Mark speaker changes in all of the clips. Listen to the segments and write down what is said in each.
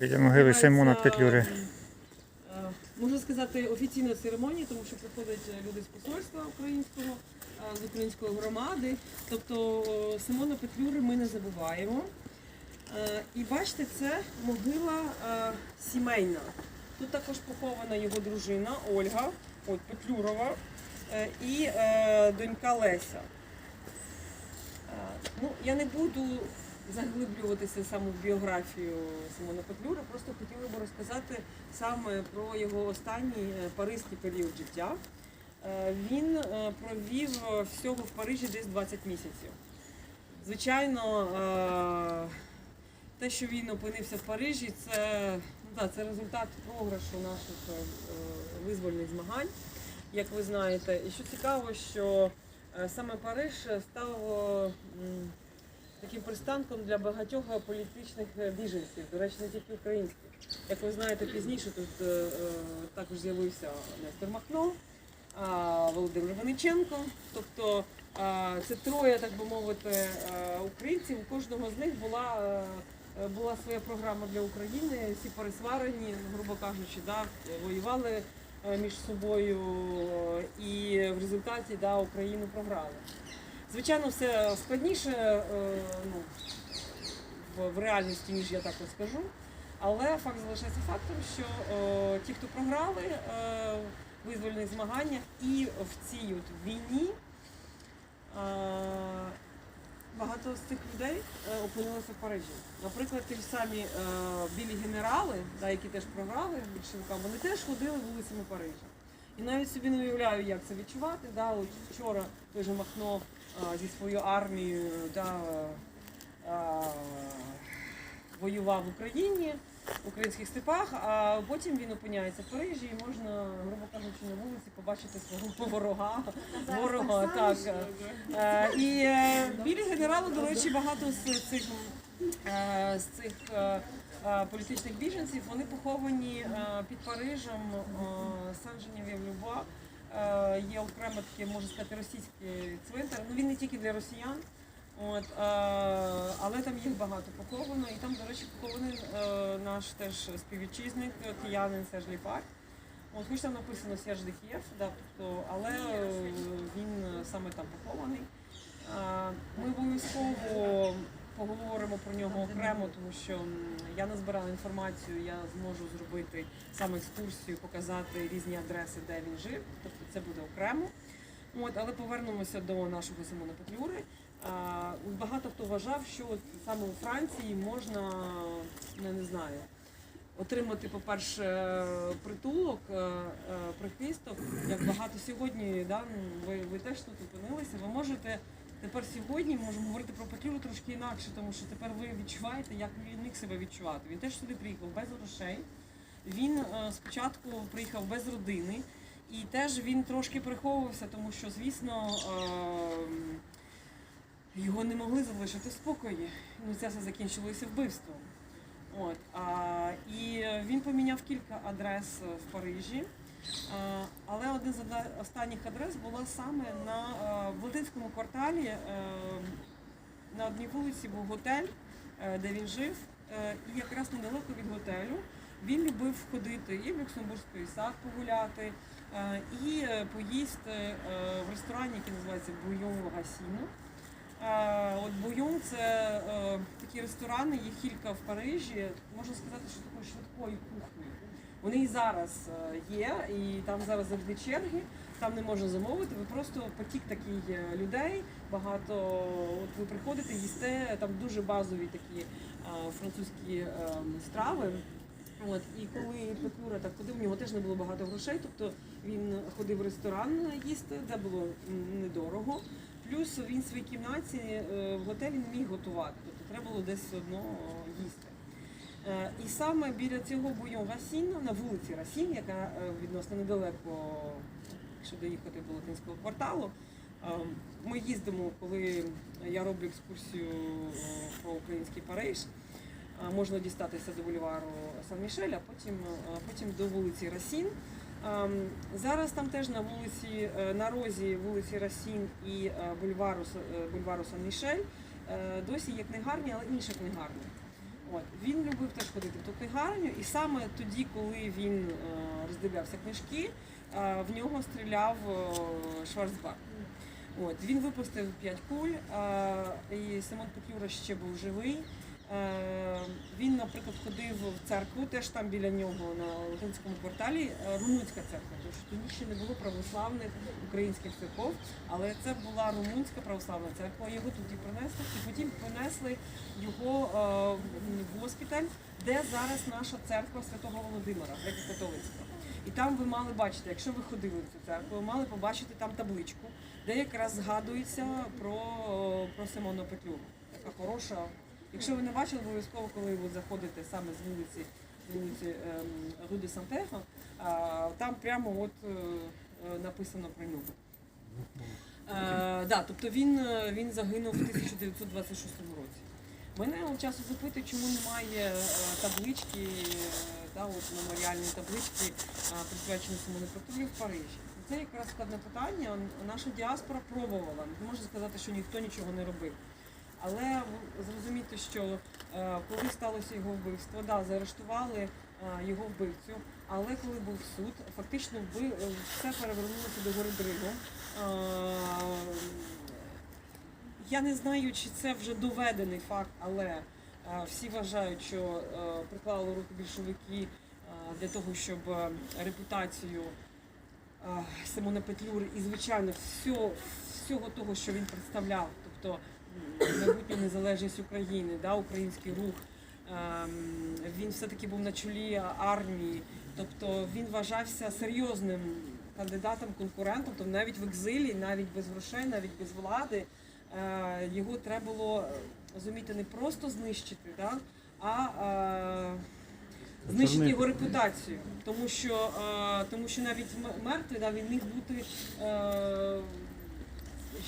Speaker 1: Біля могили Симона Петлюри.
Speaker 2: Е, Можна сказати, офіційна церемонія, тому що приходять люди з посольства українського, е, з української громади. Тобто е, Симона Петлюри ми не забуваємо. Е, І бачите, це могила е, сімейна. Тут також похована його дружина Ольга, от Петлюрова, е, і е, донька Леся. Е, Ну, я не буду заглиблюватися саме в біографію Симона Петлюри, просто хотіла би розказати саме про його останній е, паризький період життя. Е, Він е, провів всього в Парижі десь 20 місяців. Звичайно, те, що він опинився в Парижі, це, ну, да, це результат програшу наших визвольних змагань, як ви знаєте. І що цікаво, що саме Париж став таким пристанком для багатьох політичних е, біженців, до речі, не тільки українських. Як ви знаєте, пізніше тут е, е, також з'явився Нестор Махно, а, Володимир Вениченко. Тобто а, це троє, так би мовити, е, українців. У кожного з них була, е, е, була своя програма для України. Всі пересварені, грубо кажучи, да, воювали е, між собою е, і в результаті да, Україну програли. Звичайно, все складніше е, ну, в, реальності, ніж я так от скажу. Але факт залишається фактом, що е, ті, хто програли е, в визвольних змаганнях і в цій от війні, багато з цих людей опинилися в Парижі. Наприклад, ті ж самі білі генерали, які теж програли більшовикам, вони теж ходили вулицями Парижа. І навіть собі не уявляю, як це відчувати. Да, от вчора той же Махно зі своєю армією да, воював в Україні, в українських степах, а потім він опиняється в Парижі і можна, грубо кажучи, на вулиці побачити свого ворога. ворога так. Е, І е, білі генерали, до речі, багато з цих, е, з цих політичних біженців вони поховані під Парижем Сан-Женев'є-в-Люба. Е, Є окремо таке, можна сказати, російський цвинтар. Ну він не тільки для росіян. От, е, але там їх багато поховано, і там, до речі, похований е, наш теж співвітчизник, киянин Серж Ліпак. От, хоч там написано Серж де да, тобто, але він саме там похований. Ми обов'язково поговоримо про нього окремо, тому що я назбирала інформацію, я зможу зробити саме екскурсію, показати різні адреси, де він жив. Тобто це буде окремо. От, але повернемося до нашого Симона Петлюри. Багато хто вважав, що от саме у Франції можна, я не знаю, отримати, по-перше, притулок, е, е, прихисток, як багато сьогодні, да, ви, ви теж тут опинилися, ви можете тепер сьогодні можемо говорити про Петлюру трошки інакше, тому що тепер ви відчуваєте, як він міг себе відчувати. Він теж сюди приїхав без грошей. Він е, спочатку приїхав без родини, і теж він трошки приховувався, тому що, звісно, е, його не могли залишити в спокої. Ну, це все закінчилося вбивством. От, і він поміняв кілька адрес в Парижі. А, але один з останніх адрес була саме на е, Володинському кварталі. е, на одній вулиці був готель, е, де він жив. Е, І якраз недалеко від готелю він любив ходити і в Люксембурзький сад погуляти, е, і е, поїсти е, в ресторані, який називається Буйон Гасіно. Е, От Буйон це е, такі ресторани, їх кілька в Парижі. Можна сказати, що такої швидкої кухні. Вони і зараз е, є, і там зараз завжди черги, там не можна замовити. Ви просто потік такий е, людей. Багато от ви приходите, їсте там дуже базові такі е, французькі е, страви. От і коли Петлюра так ходив, у нього теж не було багато грошей. Тобто він ходив в ресторан їсти, де було недорого. Плюс він в своїй кімнаті в готелі не міг готувати, тобто треба було десь одно їсти. Е, І саме біля цього буйон Расін, на вулиці Расін, яка е, відносно недалеко, якщо доїхати до латинського кварталу, е, ми їздимо, коли я роблю екскурсію про український Париж. Можна дістатися до бульвару Сан-Мішель, а потім, потім до вулиці Расін. Зараз там теж на вулиці, на розі вулиці Расін і бульвару, бульвару Сан-Мішель досі є книгарні, але інша книгарня. От він любив теж ходити в ту книгарню, і саме тоді, коли він е, роздивлявся книжки, е, в нього стріляв е, Шварцбар. От він випустив п'ять куль, і Симон Петлюра ще був живий. Е, Він, наприклад, ходив в церкву, теж там біля нього на латинському кварталі, е, румунська церква, тому що тоді ще не було православних українських церков, але це була румунська православна церква. Його туди принесли, і потім принесли його е, в госпіталь, де зараз наша церква Святого Володимира, греко-католицька. І там ви мали бачити, якщо ви ходили в цю церкву, ви мали побачити там табличку, де якраз згадується про, про Симона Петлюру. Така хороша. Якщо ви не бачили, обов'язково, коли ви заходите саме з вулиці, вулиці ем, Ру де Сантехо, там прямо от е, е, написано про нього. Е, да, тобто він, він загинув в 1926 році. Мене часу запитують, чому немає таблички, да, от меморіальної таблички, присвяченої Симону Петлюрі в Парижі. Це якраз складне питання. Наша діаспора пробувала. Не можна сказати, що ніхто нічого не робив. Але зрозуміти, що е, коли сталося його вбивство, да, заарештували е, його вбивцю, але коли був суд, фактично е, все перевернулося до гори Дригу. Я не знаю, чи це вже доведений факт, але всі вважають, що приклали руки більшовики для того, щоб репутацію Симона Петлюри і, звичайно, всього, всього того, що він представляв, тобто майбутню незалежність України, да, український рух. ем, Він все-таки був на чолі армії, тобто він вважався серйозним кандидатом, конкурентом, тобто навіть в екзилі, навіть без грошей, навіть без влади. е, Його треба було е, розуміти не просто знищити, да, а е, знищити його репутацію, тому що, е, тому що навіть мертвий да, він міг бути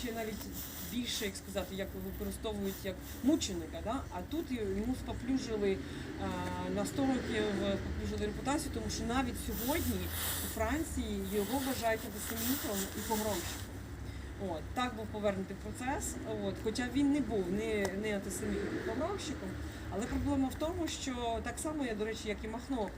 Speaker 2: ще навіть більше, як сказати, як використовують як мученика. Да? А тут йому споплюжили е, на 100 років поплюжили репутацію, тому що навіть сьогодні у Франції його вважають антисемітом і погромщиком. От, так був повернутий процес. От, хоча він не був не, не антисемітом і погромщиком, але проблема в тому, що так само я, до речі, як і Махно.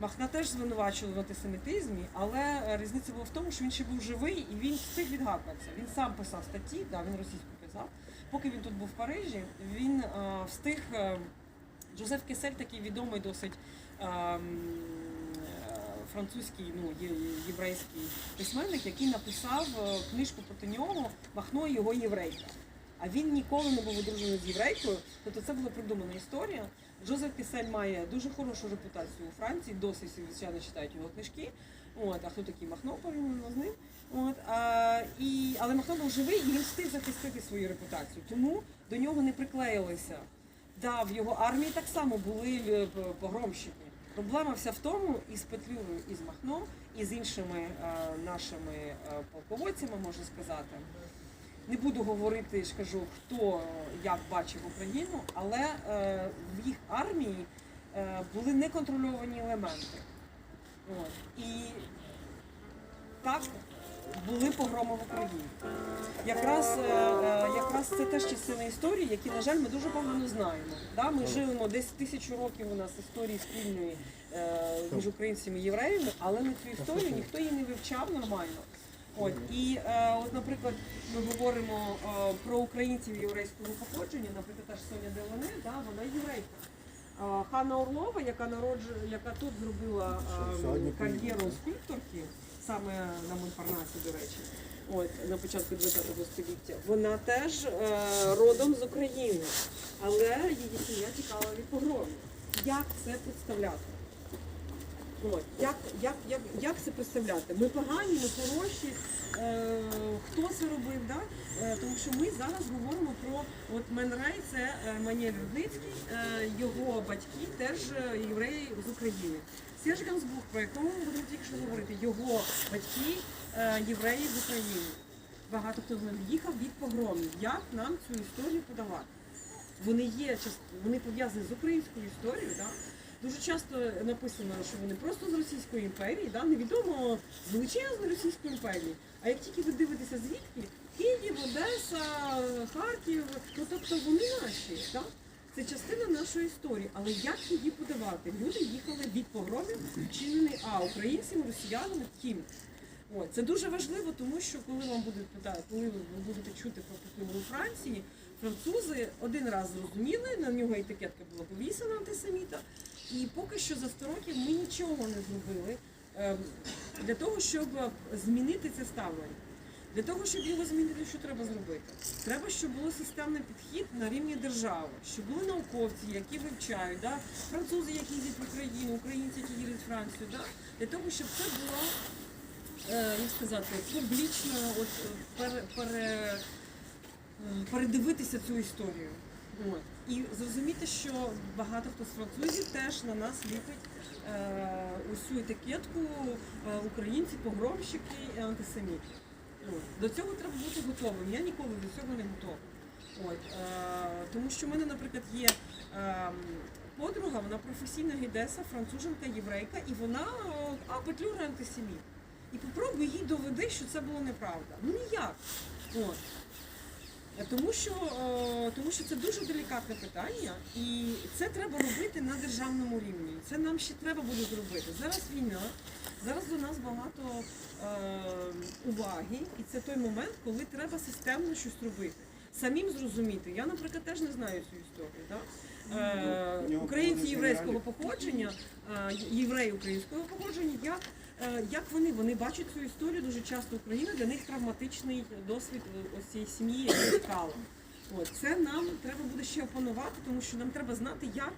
Speaker 2: Махна теж звинувачували в антисемітизмі, але е, різниця була в тому, що він ще був живий і він встиг відгакуватися. Він сам писав статті, да, він російською писав. Поки він тут був в Парижі, він е, встиг. е, Джозеф Кесель такий відомий досить е, м, е, французький, ну, єврейський письменник, який написав книжку проти нього Махно і його єврейка. А він ніколи не був одружений з єврейкою, тобто це була придумана історія. Джозеф Кесель має дуже хорошу репутацію у Франції, всі, звичайно читають його книжки. От, а хто такий Махно порівняно з ним? От, а, і, але Махно був живий і він встиг захистити свою репутацію. Тому до нього не приклеїлися. Да, в його армії так само були е, погромщики. Проблема вся в тому, і з Петлюрою, і з Махном, і з іншими е, нашими е, полководцями, можна сказати. Не буду говорити, ж кажу, хто як бачив Україну, але е, в їх армії е, були неконтрольовані елементи. От. І так були погроми в Україні. Якраз, е, е, якраз це теж частина історії, які, на жаль, ми дуже погано знаємо. Да? Ми живемо десь тисячу років у нас історії спільної е, між українцями і євреями, але на цю історію ніхто її не вивчав нормально. От і е, от, наприклад, ми говоримо е, про українців єврейського походження, наприклад, та ж Соня Делоне, да, вона єврейка. Е, Ханна Орлова, яка народжу, яка тут зробила е, кар'єру скульпторки, саме на Монпарнасі, до речі, от на початку ХХ століття, вона теж е, родом з України, але її сім'я тікала від погромів. Як це представляти? От, як, як, як, як це представляти? Ми погані, ми хороші. Е, хто це робив? Да? Е, тому що ми зараз говоримо про от Менрай, це е, Маніель Рудницький, е, його батьки теж е, євреї з України. Серж Гансбух, про якому ми будемо тільки що говорити, його батьки е, євреї з України. Багато хто з них їхав від погромів. Як нам цю історію подавати? Вони є вони пов'язані з українською історією. Да? Дуже часто написано, що вони просто з Російської імперії, да? невідомо з величезної Російської імперії. А як тільки ви дивитеся звідки, Київ, Одеса, Харків, ну тобто вони наші. Да? Це частина нашої історії, але як її подавати? Люди їхали від погромів, вчинений а українцями, росіянами, ким? О, це дуже важливо, тому що коли вам будуть питати, коли ви будете чути про Путіна у Франції, французи один раз зрозуміли, на нього етикетка була повісена антисеміта, і поки що за 100 років ми нічого не зробили ем, для того, щоб змінити це ставлення. Для того, щоб його змінити, що треба зробити? Треба, щоб було системний підхід на рівні держави, щоб були науковці, які вивчають, да? французи, які їздять в Україну, українці, які їздять в Францію, да? для того, щоб це було, е, як сказати, публічно от, пере, пере, передивитися цю історію. От. І зрозуміти, що багато хто з французів теж на нас ліпить е, усю етикетку е, українці, погромщики, і антисеміти. До цього треба бути готовим. Я ніколи до цього не готова. От, е, тому що в мене, наприклад, є е, подруга, вона професійна гідеса, француженка, єврейка, і вона е, а, петлюра антисеміт. І попробуй їй доведи, що це було неправда. Ну ніяк. От. Е, Тому що, е, тому що це дуже делікатне питання, і це треба робити на державному рівні. Це нам ще треба буде зробити. Зараз війна, зараз до нас багато е, уваги, і це той момент, коли треба системно щось робити. Самим зрозуміти. Я, наприклад, теж не знаю цю історію. Да? Е, українці єврейського походження, євреї українського походження, е, як вони, вони бачать цю історію дуже часто Україна, для них травматичний досвід е, ось цієї сім'ї, яка це нам треба буде ще опанувати, тому що нам треба знати, як,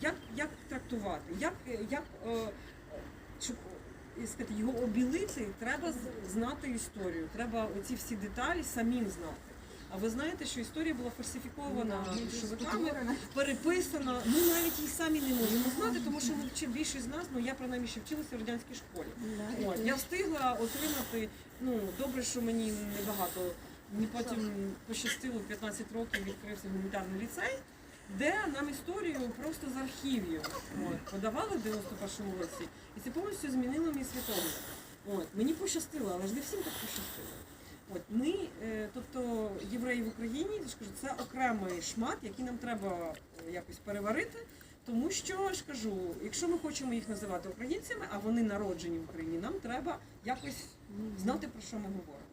Speaker 2: як, як трактувати, як, як е, е, щоб е, сказати, його обілити, треба знати історію. Треба оці всі деталі самим знати. А ви знаєте, що історія була фальсифікована більшовиками, переписана. Ми навіть її самі не можемо знати, тому що ми більшість з нас, ну я принаймні ще вчилася в радянській школі. От, я встигла отримати, ну добре, що мені небагато. Мені потім пощастило 15 років відкрився гуманітарний ліцей, де нам історію просто з архівів от, подавали в 91-му році, і це повністю змінило мій світогляд. От, мені пощастило, але ж не всім так пощастило. От ми, е, тобто євреї в Україні, я ж це окремий шмат, який нам треба е, якось переварити. Тому що я ж кажу, якщо ми хочемо їх називати українцями, а вони народжені в Україні, нам треба якось знати про що ми говоримо.